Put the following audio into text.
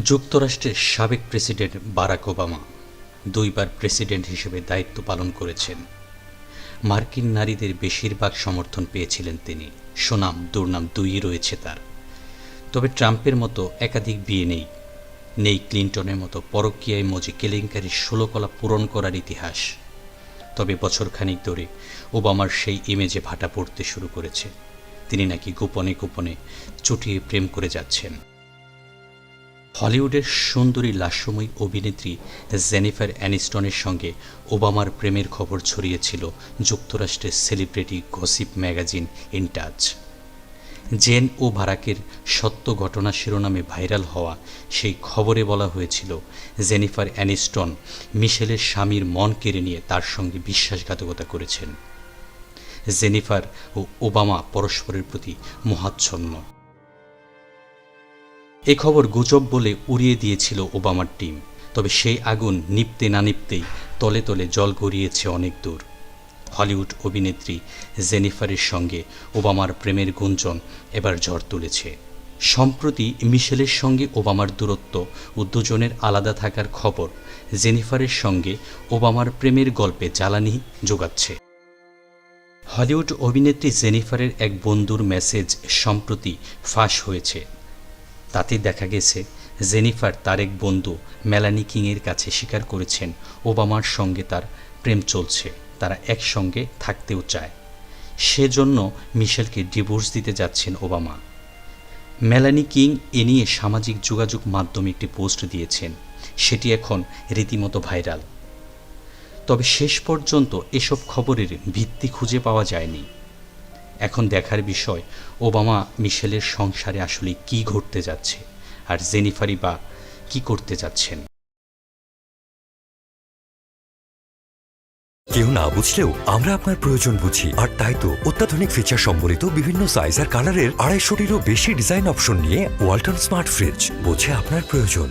যুক্তরাষ্ট্রের সাবেক president Barack Obama দুইবার প্রেসিডেন্ট হিসেবে দায়িত্ব পালন করেছেন। মার্কিন নারীদের বেশিরভাগ সমর্থন পেয়েছিলেন তিনি। সুনাম, দুর্নাম দুইই রয়েছে তার। তবে ট্রাম্পের মতো একাধিক বিয়ে নেই। নেই ক্লিন্টনের মতো পরকীয়ায় মজি কেলেঙ্কারির ষোলকলা পূরণ করার ইতিহাস। তবে বছরখানিক ধরে ওবামার সেই ইমেজে ভাটা পড়তে শুরু করেছে। তিনি নাকি গোপনে গোপনে চুটিয়ে প্রেম করে যাচ্ছেন। হলিউডের সুন্দরী লাস্যময়ী অভিনেত্রী জেনিফার অ্যানিস্টনের সঙ্গে ওবামার প্রেমের খবর ছড়িয়েছিল যুক্তরাষ্ট্রের celebrity gossip magazine In Touch. Gen ও ভারাকের সত্য ঘটনা শিরোনামে ভাইরাল হওয়া সেই খবরে বলা হয়েছিল, জেনিফার অ্যানিস্টন মিশেলের স্বামীর মন কেড়ে নিয়ে তার সঙ্গে বিশ্বাসঘাতকতা করেছেন। জেনিফার ও ওবামা পরস্পরের প্রতি মহাচ্ছন্ন। এ খবর গুজব বলে উড়িয়ে দিয়েছিল ওবামার টিম, তবে সেই আগুন নিপতে না নিপতেই তলে তলে জল গড়িয়েছে অনেক দূর। হলিউড অভিনেত্রী জেনিফারের সঙ্গে ওবামার প্রেমের গুঞ্জন এবার ঝড় তুলেছে। সম্প্রতি মিশেলের সঙ্গে ওবামার দূরত্ব ও দুজনের আলাদা থাকার খবর জেনিফারের সঙ্গে ওবামার প্রেমের গল্পে জ্বালানি যোগাচ্ছে। হলিউড অভিনেত্রী জেনিফারের এক বন্ধুর মেসেজ সম্প্রতি ফাঁস হয়েছে। তাতে দেখা গেছে, জেনিফার তার এক বন্ধু মেলানি কিংয়ের কাছে স্বীকার করেছেন, ওবামার সঙ্গে তার প্রেম চলছে, তারা একসঙ্গে থাকতেও চায়। সেজন্য মিশেলকে ডিভোর্স দিতে যাচ্ছেন ওবামা। মেলানি কিং এ নিয়ে সামাজিক যোগাযোগ মাধ্যমে একটি পোস্ট দিয়েছেন, সেটি এখন রীতিমতো ভাইরাল। তবে শেষ পর্যন্ত এসব খবরের ভিত্তি খুঁজে পাওয়া যায়নি। এখন দেখার বিষয়, ওবামা মিশেলের সংসারে আসলে কি ঘটতে যাচ্ছে আর জেনিফারি বা কি করতে যাচ্ছেন? কেউ না বুঝলেও আমরা আপনার প্রয়োজন বুঝি। আর তাই তো অত্যাধুনিক ফিচার সম্বলিত বিভিন্ন সাইজ আর কালারের আড়াইশোটিরও বেশি ডিজাইন অপশন নিয়ে ওয়ালটন স্মার্ট ফ্রিজ, বোঝে আপনার প্রয়োজন।